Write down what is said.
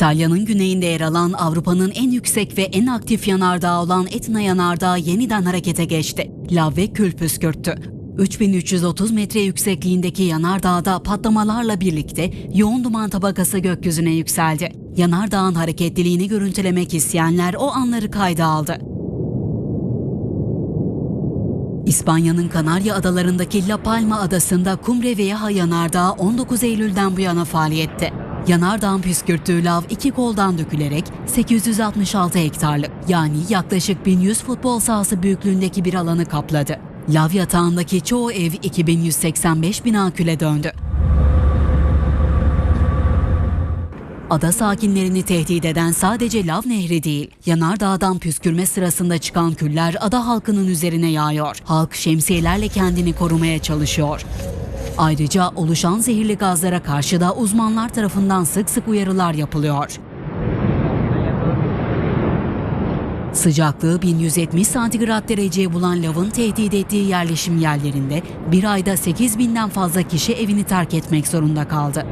İtalya'nın güneyinde yer alan Avrupa'nın en yüksek ve en aktif yanardağı olan Etna Yanardağı yeniden harekete geçti. Lav ve kül püskürttü. 3330 metre yüksekliğindeki yanardağda patlamalarla birlikte yoğun duman tabakası gökyüzüne yükseldi. Yanardağın hareketliliğini görüntülemek isteyenler o anları kayda aldı. İspanya'nın Kanarya Adalarındaki La Palma adasında Cumbre Vieja yanardağı 19 Eylül'den bu yana faaliyette. Yanardağın püskürttüğü lav iki koldan dökülerek 866 hektarlık yani yaklaşık 1100 futbol sahası büyüklüğündeki bir alanı kapladı. Lav yatağındaki çoğu ev 2185 bina küle döndü. Ada sakinlerini tehdit eden sadece lav nehri değil, yanardağdan püskürme sırasında çıkan küller ada halkının üzerine yağıyor. Halk şemsiyelerle kendini korumaya çalışıyor. Ayrıca oluşan zehirli gazlara karşı da uzmanlar tarafından sık sık uyarılar yapılıyor. Sıcaklığı 1170 santigrat dereceye bulan lavın tehdit ettiği yerleşim yerlerinde bir ayda 8 binden fazla kişi evini terk etmek zorunda kaldı.